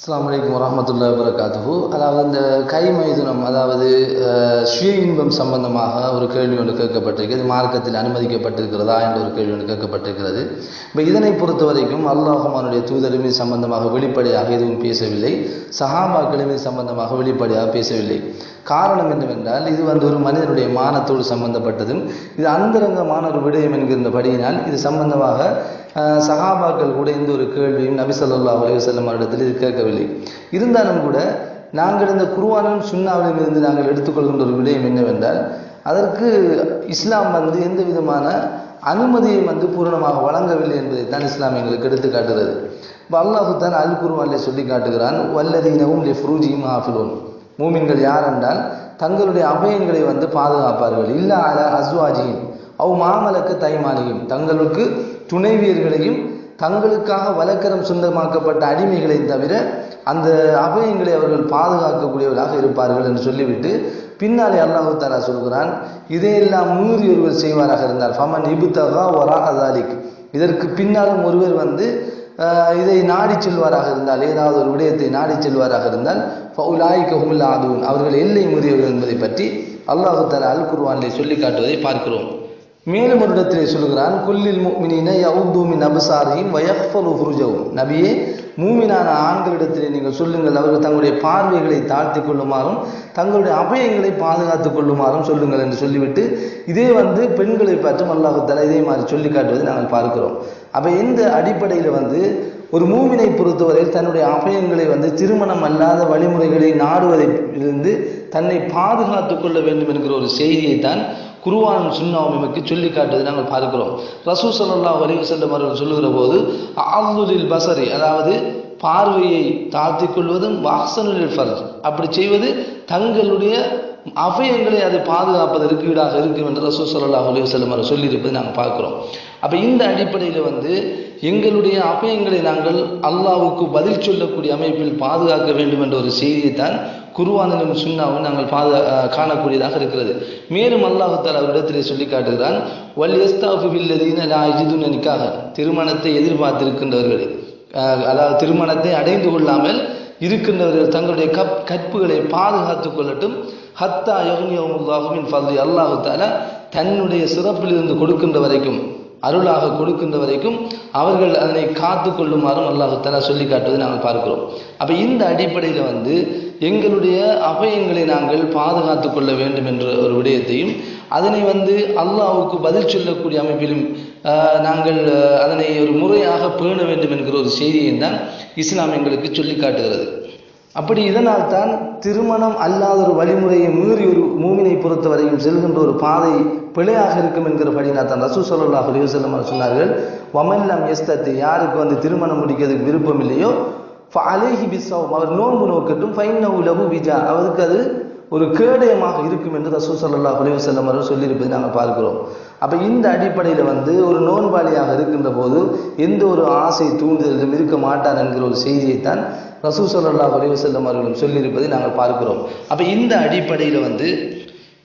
அஸ்ஸலாமு அலைக்கும் வரஹ்மத்துல்லாஹி அதாவது இந்த கை மைதுனம் அதாவது சுய இன்பம் சம்பந்தமாக ஒரு கேள்வி ஒன்று கேட்கப்பட்டிருக்கிறது. மார்க்கத்தில் அனுமதிக்கப்பட்டிருக்கிறதா என்ற ஒரு கேள்வி ஒன்று கேட்கப்பட்டிருக்கிறது. இப்போ இதனை பொறுத்த வரைக்கும் அல்லாஹும் அவனுடைய சம்பந்தமாக வெளிப்படையாக எதுவும் பேசவில்லை. சஹாபாக்களும் சம்பந்தமாக வெளிப்படையாக பேசவில்லை. காரணம் என்னவென்றால் இது வந்து ஒரு மனிதனுடைய மானத்தோடு சம்பந்தப்பட்டதும் இது அந்தரங்கமான ஒரு விடயம் என்கின்றபடியினால் இது சம்பந்தமாக சஹாபாக்கள் கூட எந்த ஒரு கேள்வியும் நபி ஸல்லல்லாஹு அலையுசல்லம் வஸல்லம் அவரிடத்தில் இது கேட்கவில்லை. இருந்தாலும் கூட நாங்கள் இந்த குர்ஆனிலும் சுண்ணாவிலும் இருந்து நாங்கள் எடுத்துக்கொள்கின்ற ஒரு விடயம் என்னவென்றால் அதற்கு இஸ்லாம் வந்து எந்த விதமான அனுமதியை வந்து பூரணமாக வழங்கவில்லை என்பதை தான் இஸ்லாம் எங்களுக்கு எடுத்து காட்டுகிறது. இப்போ அல்லாஹு தான் அல் குருவானில் சொல்லி காட்டுகிறான் வல்லதீனவும் லி ஃப்ரூஜியும் ஆஃபிலோன் மூமின்கள் யார் என்றால் தங்களுடைய அபயங்களை வந்து பாதுகாப்பார்கள். இல்லை அல அஸ்வாஜியும் அவ் மாமலக்கு தைமாலியும் தங்களுக்கு துணைவியர்களையும் தங்களுக்காக வழக்கரம் சொந்தமாக்கப்பட்ட அடிமைகளை தவிர அந்த அபயங்களை அவர்கள் பாதுகாக்கக்கூடியவர்களாக இருப்பார்கள் என்று சொல்லிவிட்டு பின்னாலே அல்லாஹு தாலா சொல்கிறான் இதையெல்லாம் மூறி ஒருவர் செய்வாராக இருந்தால் ஃபமன் இபுத்தகா ஒரா அதாலிக். இதற்கு பின்னாலும் ஒருவர் வந்து இதை நாடி செல்வாராக இருந்தால் ஏதாவது ஒரு விடயத்தை நாடி செல்வாராக இருந்தால் ஃபவுலாய்கஹுல் ஆதுன். அவர்கள் எல்லை முறியவர்கள் என்பதை பற்றி அல்லாஹு தாலா அல் குர்வானிலே சொல்லி காட்டுவதை பார்க்கிறோம். மேலும் ஒரு இடத்திலே சொல்கிறான் குல்லில் முஃமினீன யவுது மின் அப்சாரிஹிம் வயஃபலு ஃபுருஜஹும் நபியே மூமினான ஆண்களிடத்திலே நீங்கள் சொல்லுங்கள் அவர்கள் தங்களுடைய பார்வைகளை தாழ்த்தி கொள்ளுமாறும் தங்களுடைய அபயங்களை பாதுகாத்துக் கொள்ளுமாறும் சொல்லுங்கள் என்று சொல்லிவிட்டு இதே வந்து பெண்களை பற்றும் அல்லாகுதலா இதே மாதிரி சொல்லி காட்டுவதை நாங்கள் பார்க்கிறோம். அப்போ இந்த அடிப்படையில் வந்து ஒரு மூவினை பொறுத்தவரையில் தன்னுடைய அபயங்களை வந்து திருமணம் அல்லாத வழிமுறைகளை நாடுவதை இருந்து தன்னை பாதுகாத்துக் கொள்ள வேண்டும் என்கிற ஒரு செய்தியை தான் குருவான் சுன்னாவும் நமக்கு சொல்லி காட்டுவதை நாங்கள் பார்க்கிறோம். ரசூ சல்லா வலிவு செல்லும் அவர்கள் சொல்லுகிற போது ஆதுலில் பசரி அதாவது பார்வையை தாழ்த்திக் கொள்வதும் வாசனில் ஃபர்ஜ் அப்படி செய்வது தங்களுடைய அபயங்களை அது பாதுகாப்பதற்கு ஈடாக இருக்கும் என்று ரசூ சல்லா அலைஹி வஸல்லம் அவர்கள் சொல்லியிருப்பதை நாங்கள் பார்க்கிறோம். அப்போ இந்த அடிப்படையில் வந்து எங்களுடைய அபயங்களை நாங்கள் அல்லாவுக்கு பதில் சொல்லக்கூடிய அமைப்பில் பாதுகாக்க வேண்டும் என்ற ஒரு செய்தியை தான் குருவானிலும் சுண்ணாவும் நாங்கள் பாதுகா காணக்கூடியதாக இருக்கிறது. மேலும் அல்லாஹு அவரிடத்திலே சொல்லி காட்டுகிறான் வல் யஸ்தாஃபு பில்லதீன லா திருமணத்தை எதிர்பார்த்திருக்கின்றவர்கள் அதாவது திருமணத்தை அடைந்து கொள்ளாமல் இருக்கின்றவர்கள் தங்களுடைய கப் கற்புகளை பாதுகாத்துக் கொள்ளட்டும். ஹத்தா யகுனியமுல்லாஹுவின் ஃபضل அல்லாஹு தாலா தன்னுடைய சிறப்பிலிருந்து கொடுக்கின்ற வரைக்கும் அருளாக கொடுக்கின்ற வரைக்கும் அவர்கள் அதனை காத்து கொள்ளுமாறும் அல்லாஹு சொல்லி காட்டுவதை நாங்கள் பார்க்கிறோம். அப்ப இந்த அடிப்படையில் வந்து எங்களுடைய அபயங்களை நாங்கள் பாதுகாத்து கொள்ள வேண்டும் என்ற ஒரு விடயத்தையும் அதனை வந்து அல்லாவுக்கு பதில் சொல்லக்கூடிய அமைப்பிலும் நாங்கள் அதனை ஒரு முறையாக பேண வேண்டும் என்கிற ஒரு செய்தியை தான் இஸ்லாம் எங்களுக்கு சொல்லி காட்டுகிறது. அப்படி இதனால் தான் திருமணம் அல்லாத ஒரு வழிமுறையை மீறி ஒரு மூமினை பொறுத்தவரையும் செல்கின்ற ஒரு பாதை பிழையாக இருக்கும் என்கிறபடினா தான் ரசூ ஸல்லல்லாஹு அலைஹி சொன்னார்கள் வமல்லம் எஸ்தத்து யாருக்கு வந்து திருமணம் முடிக்கிறதுக்கு விருப்பம் இல்லையோ அலேஹி பிஸ்ஸவும் அவர் நோன்பு நோக்கட்டும் ஃபைன்னஹு லகு விஜா அவருக்கு அது ஒரு கேடயமாக இருக்கும் என்று ரசூ ஸல்லல்லாஹு அலைஹி வஸல்லம் சொல்லியிருப்பதை நாங்கள் பார்க்கிறோம். அப்போ இந்த அடிப்படையில் வந்து ஒரு நோன்பாளியாக இருக்கின்ற போது எந்த ஒரு ஆசை தூண்டுதலும் இருக்க மாட்டார் என்கிற ஒரு செய்தியைத்தான் ரசூ ஸல்லல்லாஹு அலைஹி செல்லும் அவர்களும் சொல்லியிருப்பதை நாங்கள் பார்க்கிறோம். அப்போ இந்த அடிப்படையில் வந்து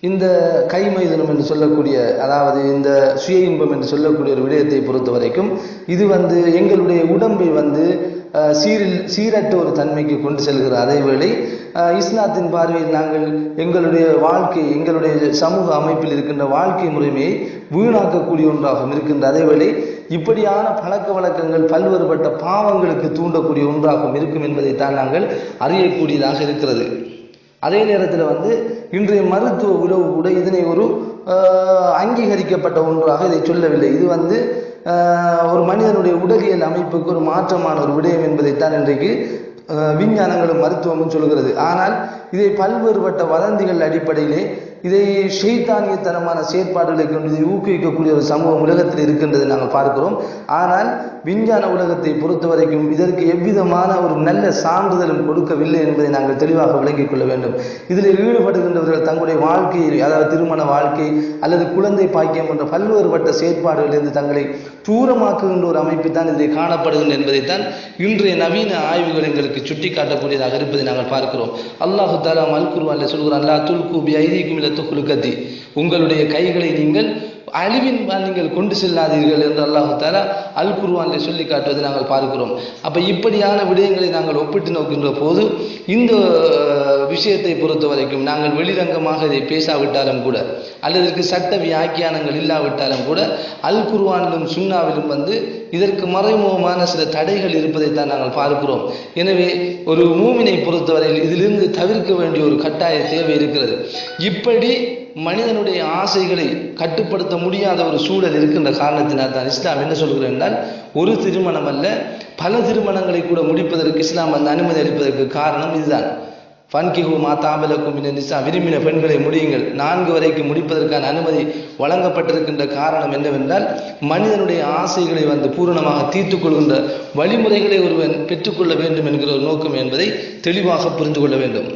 இந்த கைமைதனம் என்று சொல்லக்கூடிய அதாவது இந்த சுய இன்பம் என்று சொல்லக்கூடிய ஒரு விடயத்தை பொறுத்த வரைக்கும் இது வந்து எங்களுடைய உடம்பை வந்து சீரில் சீரற்ற ஒரு தன்மைக்கு கொண்டு செல்கிற அதேவேளை இஸ்லாத்தின் பார்வையில் நாங்கள் எங்களுடைய வாழ்க்கை எங்களுடைய சமூக அமைப்பில் இருக்கின்ற வாழ்க்கை முறைமையை வீணாக்கக்கூடிய ஒன்றாகவும் இருக்கின்ற அதேவேளை இப்படியான பழக்க வழக்கங்கள் பல்வேறுபட்ட பாவங்களுக்கு தூண்டக்கூடிய ஒன்றாகவும் இருக்கும் என்பதைத்தான் நாங்கள் அறியக்கூடியதாக இருக்கிறது. அதே நேரத்தில் வந்து இன்றைய மருத்துவ உறவு கூட இதனை ஒரு அங்கீகரிக்கப்பட்ட ஒன்றாக இதை சொல்லவில்லை. இது வந்து ஒரு மனிதனுடைய உடலியல் அமைப்புக்கு ஒரு மாற்றமான ஒரு விடயம் என்பதைத்தான் இன்றைக்கு ஆஹ், விஞ்ஞானங்களும் மருத்துவமும் சொல்கிறது. ஆனால் இதை பல்வேறுபட்ட வதந்திகள் அடிப்படையிலே இதை ஷெய்தானியத்தனமான செயற்பாடுகளை கொண்டு இதை ஊக்குவிக்கக்கூடிய ஒரு சமூகம் உலகத்தில் இருக்கின்றதை நாங்கள் பார்க்கிறோம். ஆனால் விஞ்ஞான உலகத்தை பொறுத்த வரைக்கும் இதற்கு எவ்விதமான ஒரு நல்ல சான்றிதழும் கொடுக்கவில்லை என்பதை நாங்கள் தெளிவாக விளங்கிக் கொள்ள வேண்டும். இதில் ஈடுபடுகின்றவர்கள் தங்களுடைய வாழ்க்கையை அதாவது திருமண வாழ்க்கை அல்லது குழந்தை பாக்கியம் போன்ற பல்வேறுபட்ட செயற்பாடுகளிலிருந்து தங்களை தூரமாக்குகின்ற ஒரு அமைப்பு தான் இதில் காணப்படுகின்ற என்பதைத்தான் இன்றைய நவீன ஆய்வுகள் எங்களுக்கு சுட்டிக்காட்டக்கூடியதாக இருப்பதை நாங்கள் பார்க்கிறோம். அல்லாஹு தாலா அல் அல்ல சொல்கிறான் அல்லா துல்கு பி ஐதீக்கும் இல்ல துக்குலுக்கத்தி உங்களுடைய கைகளை நீங்கள் அழிவின் நீங்கள் கொண்டு செல்லாதீர்கள் என்று அல்லாஹு தாலா அல் குர்ஆனிலே சொல்லி காட்டுவதை நாங்கள் பார்க்கிறோம். அப்ப இப்படியான விடயங்களை நாங்கள் ஒப்பிட்டு நோக்கின்ற போது இந்த விஷயத்தை பொறுத்த வரைக்கும் நாங்கள் வெளிரங்கமாக இதை பேசாவிட்டாலும் கூட அல்லது இதற்கு சட்ட வியாக்கியானங்கள் இல்லாவிட்டாலும் கூட அல் குருவானிலும் சுண்ணாவிலும் வந்து இதற்கு மறைமுகமான சில தடைகள் இருப்பதைத்தான் நாங்கள் பார்க்கிறோம். எனவே ஒரு மூமினை பொறுத்தவரையில் இதிலிருந்து தவிர்க்க வேண்டிய ஒரு கட்டாய தேவை இருக்கிறது. இப்படி மனிதனுடைய ஆசைகளை கட்டுப்படுத்த முடியாத ஒரு சூழல் இருக்கின்ற காரணத்தினால் தான் இஸ்லாம் என்ன சொல்கிறேன் என்றால் ஒரு திருமணம் அல்ல பல திருமணங்களை கூட முடிப்பதற்கு இஸ்லாம் அந்த அனுமதி அளிப்பதற்கு காரணம் இதுதான். ஃபன்கிஹூ மாதாபலக்கும் நிசா. விரும்பின பெண்களை முடியுங்கள். நான்கு வரைக்கும் முடிப்பதற்கான அனுமதி வழங்கப்பட்டிருக்கின்ற காரணம் என்னவென்றால் மனிதனுடைய ஆசைகளை வந்து பூரணமாக தீர்த்து கொள்கின்ற வழிமுறைகளை ஒருவன் பெற்றுக்கொள்ள வேண்டும் என்கிற ஒரு நோக்கம் என்பதை தெளிவாக புரிந்து கொள்ள வேண்டும்.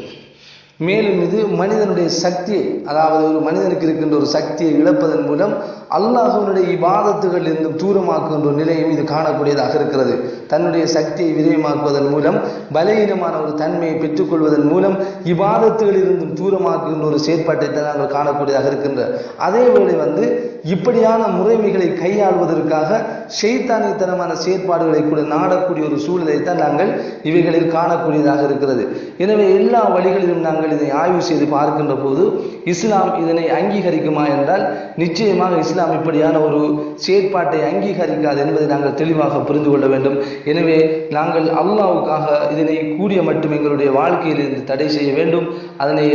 மேலும் இது மனிதனுடைய சக்தியை அதாவது ஒரு மனிதனுக்கு இருக்கின்ற ஒரு சக்தியை இழப்பதன் மூலம் அல்லாஹனுடைய இபாதத்துகள் இருந்தும் தூரமாக்குகின்ற நிலையும் இது காணக்கூடியதாக இருக்கிறது. தன்னுடைய சக்தியை விரயமாக்குவதன் மூலம் பலவீனமான ஒரு தன்மையை பெற்றுக்கொள்வதன் மூலம் இபாதத்துகளில் இருந்தும் தூரமாக்குகின்ற ஒரு செயற்பாட்டை தான் நாங்கள் காணக்கூடியதாக இருக்கின்ற. அதே வேளை வந்து இப்படியான முறைமைகளை கையாள்வதற்காக ஷெய்தானித்தனமான செயற்பாடுகளை கூட நாடக்கூடிய ஒரு சூழலை தான் நாங்கள் இவைகளில் காணக்கூடியதாக இருக்கிறது. எனவே எல்லா வழிகளிலும் நாங்கள் இதை ஆய்வு செய்து பார்க்கின்ற போது இஸ்லாம் இதனை அங்கீகரிக்குமா என்றால் நிச்சயமாக இஸ்லாம் இப்படியான ஒரு செயற்பாட்டை அங்கீகரிக்காது என்பதை நாங்கள் தெளிவாக புரிந்து கொள்ள வேண்டும். எனவே நாங்கள் அல்லாவுக்காக இதனை கூடிய மட்டும் எங்களுடைய வாழ்க்கையில் இருந்து தடை செய்ய வேண்டும். அதனை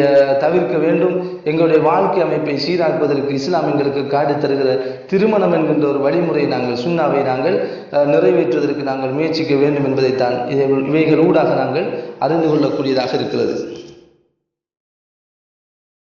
தவிர்க்க வேண்டும். எங்களுடைய வாழ்க்கை அமைப்பை சீராக்குவதற்கு இஸ்லாம் எங்களுக்கு காடு தருகிற திருமணம் என்கின்ற ஒரு வழிமுறை நாங்கள் சுண்ணாவை நாங்கள் அஹ், நிறைவேற்றுவதற்கு நாங்கள் முயற்சிக்க வேண்டும் என்பதைத்தான் இவைகள் ஊடாக நாங்கள் அறிந்து கொள்ளக்கூடியதாக இருக்கிறது.